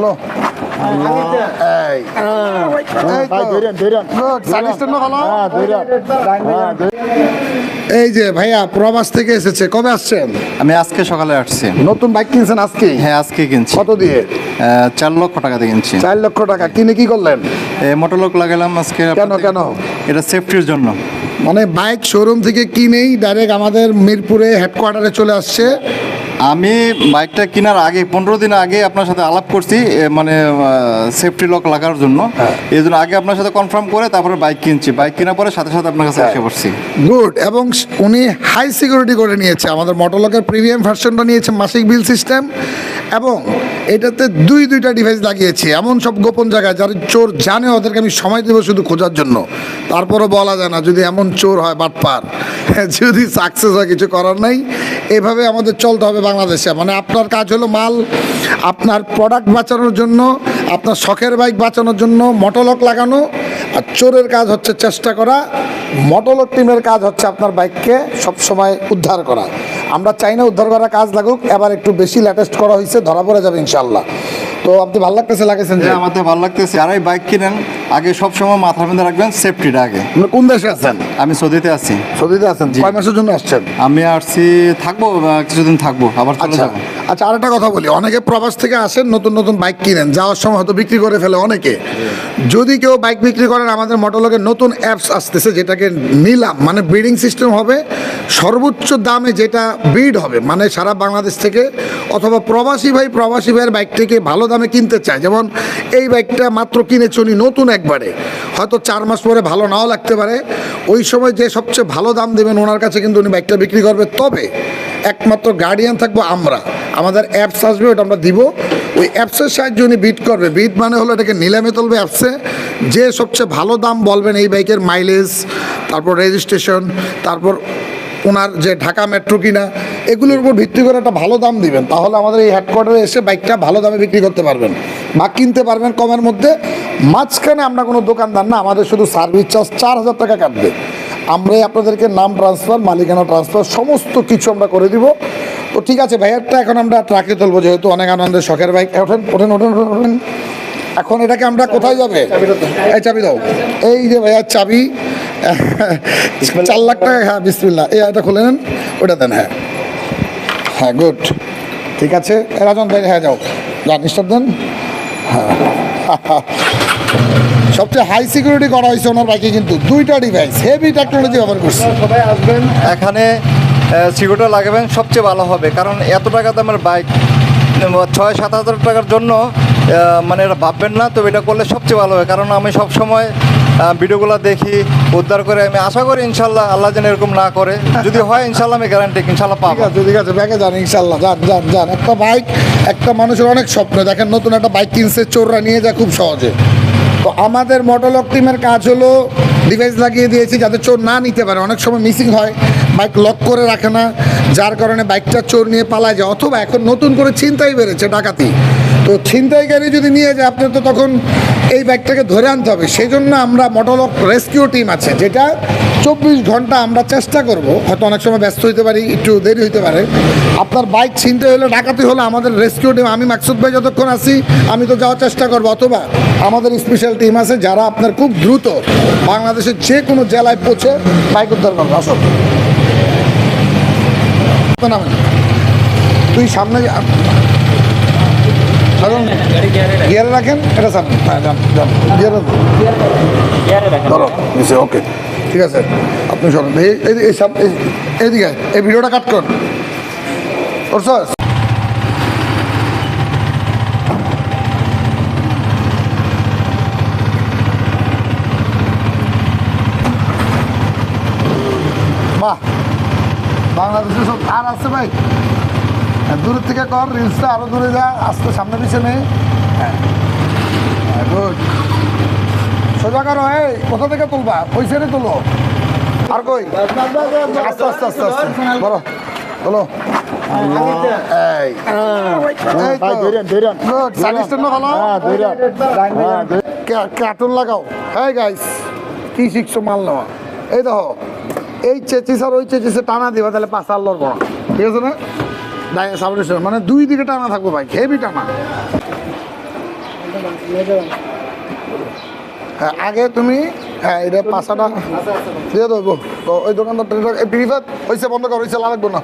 চলো। এই। যে ভাইয়া প্রবাস থেকে এসেছে কবে আসছেন? আমি আজকে সকালে আসছি। নতুন বাইক কিনছেন আজকে? হ্যাঁ আজকে কিনছি। কত দিয়ে? চার লক্ষ টাকা দিয়ে কিনছি। চার লক্ষ টাকা। কিনে কি করলেন? মোটর লোক লাগালাম আজকে। কেন, কেন? এটা সেফটির জন্য। মানে বাইক শোরুম থেকে কিনেই ডাইরেক্ট আমাদের মিরপুরে হেডকোয়ার্টারে চলে আসছে। আমি বাইকটা কেনার আগে পনেরো দিন আগে আপনার সাথে আলাপ করছি মানে সেফটি লক লাগার জন্য। হ্যাঁ। এই জন্য আগে আপনার সাথে কনফার্ম করে তারপরে বাইক কিনছি। বাইক কেনার পরে সাথে সাথে আপনার কাছে এসে পড়ছি গুড এবং উনি হাই সিকিউরিটি করে নিয়েছে। আমাদের মোটরলকের প্রিমিয়াম ভার্সনটা নিয়েছে মাসিক বিল সিস্টেম এবং এটাতে দুই দুইটা ডিভাইস লাগিয়েছি। এমন সব গোপন জায়গায় যারা চোর জানে ওদেরকে আমি সময় দেবো শুধু খোঁজার জন্য। তারপরও বলা যায় না যদি এমন চোর হয় বাটপার যদি সাকসেস হয় কিছু করার নাই। এভাবে আমাদের চলতে হবে বাংলাদেশে। মানে আপনার কাজ হলো মাল, আপনার প্রোডাক্ট বাঁচানোর জন্য, আপনার শখের বাইক বাঁচানোর জন্য মটলক লাগানো, আর চোরের কাজ হচ্ছে চেষ্টা করা মটলক টিমের কাজ হচ্ছে আপনার বাইককে সবসময় উদ্ধার করা। আমরা চাই না উদ্ধার করা কাজ লাগুক, এবার একটু বেশি লেটেস্ট করা হয়েছে, ধরা পড়ে যাবে ইনশাল্লাহ তো আপনি ভালো লাগতেছে লাগেছেন যে? যে আমাদের ভালো লাগতেছে। যারাই বাইক কিনেন আগে সব সময় মাথার মধ্যে রাখবেন সেফটিটা আগে। আপনি কোন দেশে আছেন? আমি সৌদিতে আছি। সৌদিতে আছেন? কয় মাসের জন্য আসছেন? আমি আসছি থাকব কিছুদিন থাকব আবার চলে আচ্ছা। যাব। আচ্ছা আরেকটা কথা বলি। অনেকে প্রবাস থেকে আসেন নতুন নতুন বাইক কিনেন যাওয়ার সময় হয়তো বিক্রি করে ফেলে অনেকে। যদি কেউ বাইক বিক্রি করেন আমাদের মোটরলগের নতুন অ্যাপস আসতেছে যেটাকে নিলাম মানে ব্রিডিং সিস্টেম হবে সর্বোচ্চ দামে যেটা ব্রিড হবে মানে সারা বাংলাদেশ থেকে অথবা প্রবাসী ভাই প্রবাসী ভাইয়ের বাইকটিকে ভালো দামে কিনতে চায়। যেমন এই বাইকটা মাত্র কিনেছি উনি নতুন একবারে। হয়তো চার মাস পরে ভালো নাও লাগতে পারে। ওই সময় যে সবচেয়ে ভালো দাম দেবেন ওনার কাছে কিন্তু উনি বাইকটা বিক্রি করবে। তবে একমাত্র গার্ডিয়ান থাকব আমরা। আমাদের অ্যাপস আসবে, ওটা আমরা দিব। ওই অ্যাপসের সাহায্যে উনি বিট করবে। বিট মানে হলো এটাকে নিলামে তুলবে অ্যাপসে যে সবচেয়ে ভালো দাম বলবেন এই বাইকের মাইলেজ তারপর রেজিস্ট্রেশন তারপর ওনার যে ঢাকা মেট্রো কিনা, এগুলোর উপর ভিত্তি করে একটা ভালো দাম দিবেন। তাহলে আমাদের এই হেডকোয়ার্টারে এসে বাইকটা ভালো দামে বিক্রি করতে পারবেন। বা কিনতে পারবেন কমের মধ্যে। মাঝখানে আমরা কোনো দোকানদার না আমাদের শুধু সার্ভিস চার্জ চার হাজার টাকা কাটবে। আমরাই আপনাদেরকে নাম ট্রান্সফার মালিকানা ট্রান্সফার সমস্ত কিছু আমরা করে দিব। তো ঠিক আছে ভাইয়ারটা এখন আমরা ট্রাকে তুলবো যেহেতু অনেক আনন্দের শখের বাইক। ওঠেন ওঠেন ওঠেন ওঠেন, এখন এটাকে আমরা কোথায় যাবে? এই চাবি দাও এই যে ভাইয়ার চাবি। চার লাখ টাকা হ্যাঁ বিসমিল্লা এই এটা খুলে নেন ওটা দেন হ্যাঁ। হ্যাঁ গুড। ঠিক আছে। রাজন ভাই হ্যাঁ যাও। যান স্টার্ট দেন। সবচেয়ে হাই সিকিউরিটি করা হয়েছে ওনার বাইকে কিন্তু দুইটা ডিভাইস হেভি টেকনোলজি ব্যবহার করছে। সবাই আসবেন এখানে সিকিউরিটি লাগাবেন সবচেয়ে ভালো হবে। কারণ এত টাকা দামের বাইক ছয় সাত হাজার টাকার জন্য মানে এটা ভাববেন না তো এটা করলে সবচেয়ে ভালো হবে। কারণ আমি সব সময় ভিডিওগুলো দেখি উদ্ধার করে আমি আশা করি ইনশাল্লাহ আল্লাহ যেন এরকম না করে। যদি হয় ইনশাল্লাহ আমি গ্যারান্টি ইনশাল্লাহ ঠিক পাবো। আছে ঠিক আছে ব্যাগে যান ইনশাল্লাহ যান যান যান। একটা বাইক একটা মানুষের অনেক স্বপ্ন। দেখেন নতুন একটা বাইক কিনছে, চোররা নিয়ে যায় খুব সহজে। তো আমাদের মোটরলক টিমের কাজ হলো ডিভাইস লাগিয়ে দিয়েছি যাতে চোর না নিতে পারে। অনেক সময় মিসিং হয় বাইক লক করে রাখে না। যার কারণে বাইকটা চোর নিয়ে পালায় যায়। অথবা এখন নতুন করে চিন্তাই বেড়েছে ডাকাতি। তো ছিনতাইকারী যদি নিয়ে যায়, আপনার তো তখন এই বাইকটাকে ধরে আনতে হবে। সেই জন্য আমরা মোটরলক রেস্কিউ টিম আছে, যেটা চব্বিশ ঘণ্টা আমরা চেষ্টা করব। হয়তো অনেক সময় ব্যস্ত হইতে পারি, একটু দেরি হইতে পারে। আপনার বাইক ছিনতে হলে ডাকাতি হলে আমাদের রেস্কিউ টিম আমি মাকসুদ ভাই যতক্ষণ আছি, আমি তো যাওয়ার চেষ্টা করব। অথবা আমাদের স্পেশাল টিম আছে, যারা আপনার খুব দ্রুত বাংলাদেশের যে কোনো জেলায় পৌঁছে বাইক উদ্ধার করবে। আসো তুই সামনে যা- গিয়ারে রাখেন এটা সামনে। হ্যাঁ যান যান গিয়ারে ধরো নিচে ওকে। ঠিক আছে আপনি শোনেন এই এই- এইদিকে এই ভিডিওটা কাট কর করছস বাহ। বাংলাদেশে সব আর আছে ভাই। হ্যাঁ, দূরের থেকে কর রিলসটা আরও দূরে যা আস্তে সামনে পিছনে হ্যাঁ। গুড সোজা করো এই কোথা থেকে তুলবা? ওই সাইডে তুলো। আর কই? আস্তে আস্তে আস্তে আস্তে। বলো বলো। কার্টুন লাগাও। হ্যাঁ গাইস কি শিখছো মাল নেওয়া? এই দেখো এই চেচিস আর ওই টানা দিবা তাহলে আর লড়বো না। ঠিক আছে না? সাবরেশন মানে দুই দিকে টানা থাকব ভাই হেভি টানা। হ্যাঁ আগে তুমি হ্যাঁ এটা পাঁচাটা দিয়ে দেবো তো ওই দোকানদারটা হয়েছে বন্ধ কর হয়েছে লাগবে না।